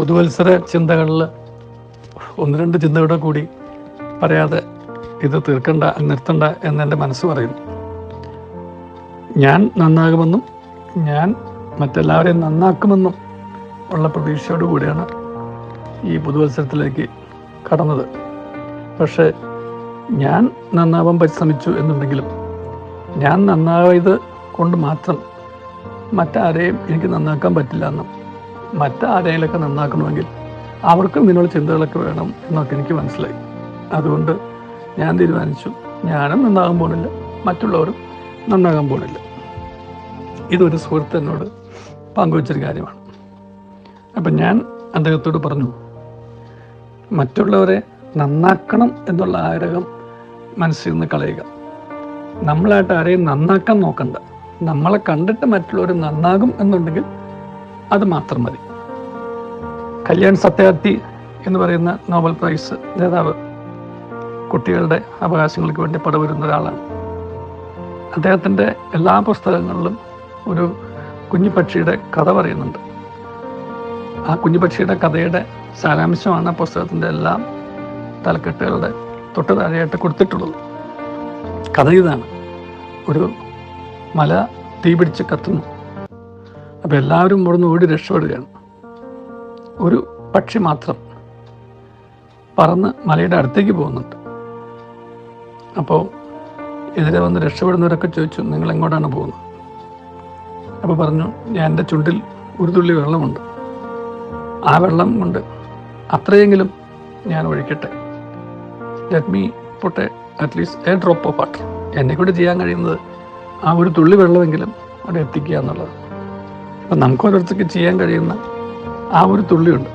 പുതുവത്സര ചിന്തകളിൽ ഒന്ന് രണ്ട് ചിന്തയുടെ കൂടി പറയാതെ ഇത് തീർക്കണ്ട നിർത്തണ്ട എന്നെന്റെ മനസ്സ് പറയുന്നു. ഞാൻ നന്നാകുമെന്നും ഞാൻ മറ്റെല്ലാവരെയും നന്നാക്കുമെന്നും ഉള്ള പ്രതീക്ഷയോടു കൂടിയാണ് ഈ പുതുവത്സരത്തിലേക്ക് കടന്നത്. പക്ഷേ ഞാൻ നന്നാവാൻ പരിശ്രമിച്ചു എന്നുണ്ടെങ്കിലും ഞാൻ നന്നായത് കൊണ്ട് മാത്രം മറ്റാരെയും എനിക്ക് നന്നാക്കാൻ പറ്റില്ല എന്നും മറ്റാരെയിലൊക്കെ നന്നാക്കണമെങ്കിൽ അവർക്കും ഇതിനുള്ള ചിന്തകളൊക്കെ വേണം എന്നൊക്കെ എനിക്ക് മനസ്സിലായി. അതുകൊണ്ട് ഞാൻ തീരുമാനിച്ചു. ഞാനും നന്നാകാൻ പോകുന്നില്ല. മറ്റുള്ളവരും നന്നാകാൻ പോണില്ല ഇതൊരു സുഹൃത്ത് എന്നോട് പങ്കുവച്ചൊരു കാര്യമാണ്. അപ്പം ഞാൻ അദ്ദേഹത്തോട് പറഞ്ഞു മറ്റുള്ളവരെ നന്നാക്കണം എന്നുള്ള ആഗ്രഹം മനസ്സിൽ നിന്ന് കളയുക. നമ്മളായിട്ട് ആരെയും നന്നാക്കാൻ നോക്കണ്ട. നമ്മളെ കണ്ടിട്ട് മറ്റുള്ളവർ നന്നാകും എന്നുണ്ടെങ്കിൽ അത് മാത്രം മതി. കല്യാൺ സത്യാർത്ഥി എന്ന് പറയുന്ന നോബൽ പ്രൈസ് നേതാവ് കുട്ടികളുടെ അവകാശങ്ങൾക്ക് വേണ്ടി പടവരുന്ന ഒരാളാണ്. അദ്ദേഹത്തിന്റെ എല്ലാ പുസ്തകങ്ങളിലും ഒരു കുഞ്ഞുപക്ഷിയുടെ കഥ പറയുന്നുണ്ട്. ആ കുഞ്ഞുപക്ഷിയുടെ കഥയുടെ സാരാംശമാണ് ആ പുസ്തകത്തിന്റെ എല്ലാ തലക്കെട്ടുകളുടെ തൊട്ട് താഴെയായിട്ട് കൊടുത്തിട്ടുള്ളത്. കഥ ഇതാണ്. ഒരു മല തീപിടിച്ച് കത്തുന്നു. അപ്പോൾ എല്ലാവരും ഇവിടുന്ന് ഓടി രക്ഷപ്പെടുകയാണ്. ഒരു പക്ഷി മാത്രം പറന്ന് മലയുടെ അടുത്തേക്ക് പോകുന്നുണ്ട്. അപ്പോൾ എതിരെ വന്ന് രക്ഷപ്പെടുന്നവരൊക്കെ ചോദിച്ചു നിങ്ങൾ എങ്ങോട്ടാണ് പോകുന്നത്? അപ്പോൾ പറഞ്ഞു ഞാൻ എന്റെ ചുണ്ടിൽ ഒരു തുള്ളി വെള്ളമുണ്ട്. ആ വെള്ളം കൊണ്ട് അത്രയെങ്കിലും ഞാൻ ഒഴിക്കട്ടെ. Let me പൊട്ടെ at least a drop of water എന്നെ കൊണ്ട് ചെയ്യാൻ കഴിയുന്നത് ആ ഒരു തുള്ളി വെള്ളമെങ്കിലും അവിടെ എത്തിക്കുക എന്നുള്ളത് അപ്പം നമുക്ക് ഓരോരുത്തർക്ക് ചെയ്യാൻ കഴിയുന്ന ആ ഒരു തുള്ളിയുണ്ട്.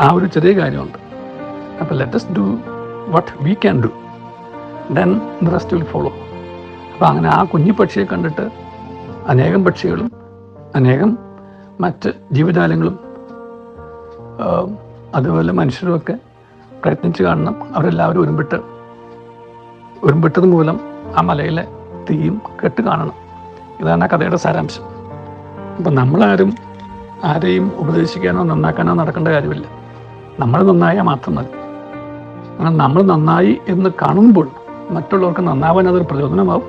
ആ ഒരു ചെറിയ കാര്യമുണ്ട്. അപ്പോൾ let's do what we can do then the rest will follow അപ്പോൾ അങ്ങനെ ആ കുഞ്ഞു പക്ഷിയെ കണ്ടിട്ട് അനേകം പക്ഷികളും അനേകം മറ്റ് ജീവജാലങ്ങളും അതുപോലെ മനുഷ്യരുമൊക്കെ പ്രയത്നിച്ച് കാണണം. അവരെല്ലാവരും ഒരുമ്പിട്ട് ഒരുമ്പിട്ടത് മൂലം ആ മലയിലെ തീയും കെട്ട് കാണണം. ഇതാണ് ആ കഥയുടെ സാരാംശം. അപ്പം നമ്മളാരും ആരെയും ഉപദേശിക്കാനോ നന്നാക്കാനോ നടക്കേണ്ട കാര്യമില്ല. നമ്മൾ നന്നായാൽ മാത്രം മതി. അങ്ങനെ നമ്മൾ നന്നായി എന്ന് കാണുമ്പോൾ മറ്റുള്ളവർക്ക് നന്നാവാൻ അതൊരു പ്രചോദനമാവും.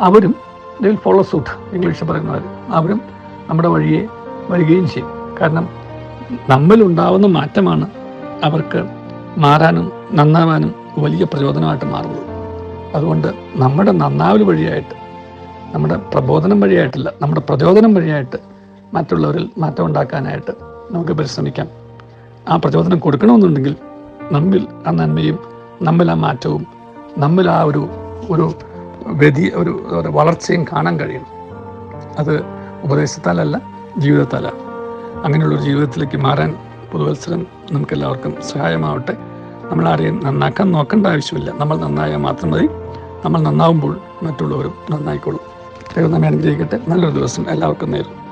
അവരും they will follow suit English പറയുന്നവർ. അവരും നമ്മുടെ വഴിയെ വരികയും ചെയ്യും. കാരണം നമ്മളുണ്ടാവുന്ന മാറ്റമാണ് അവർക്ക് മാറാനും നന്നാവാനും വലിയ പ്രചോദനമായിട്ട് മാറുന്നത്. അതുകൊണ്ട് നമ്മുടെ നന്നാവൽ വഴിയായിട്ട് നമ്മുടെ പ്രബോധനം വഴിയായിട്ടില്ല നമ്മുടെ പ്രചോദനം വഴിയായിട്ട് മറ്റുള്ളവരിൽ മാറ്റം ഉണ്ടാക്കാനായിട്ട് നമുക്ക് പരിശ്രമിക്കാം. ആ പ്രചോദനം കൊടുക്കണമെന്നുണ്ടെങ്കിൽ നമ്മിൽ ആ നന്മയും നമ്മിൽ ആ മാറ്റവും നമ്മിൽ ആ ഒരു ഒരു വ്യതി ഒരു വളർച്ചയും കാണാൻ കഴിയണം. അത് ഉപദേശത്താലല്ല ജീവിതത്താലാണ് അങ്ങനെയുള്ളൊരു ജീവിതത്തിലേക്ക് മാറാൻ പുതുവത്സരം നമുക്കെല്ലാവർക്കും സഹായമാവട്ടെ. നമ്മൾ ആരെയും നന്നാക്കാൻ നോക്കേണ്ട ആവശ്യമില്ല. നമ്മൾ നന്നായാൽ മാത്രം മതി. നമ്മൾ നന്നാവുമ്പോൾ മറ്റുള്ളവരും നന്നായിക്കോളും. ദൈവം നമ്മെ അനുഗ്രഹിക്കട്ടെ നല്ലൊരു ദിവസം എല്ലാവർക്കും നേരും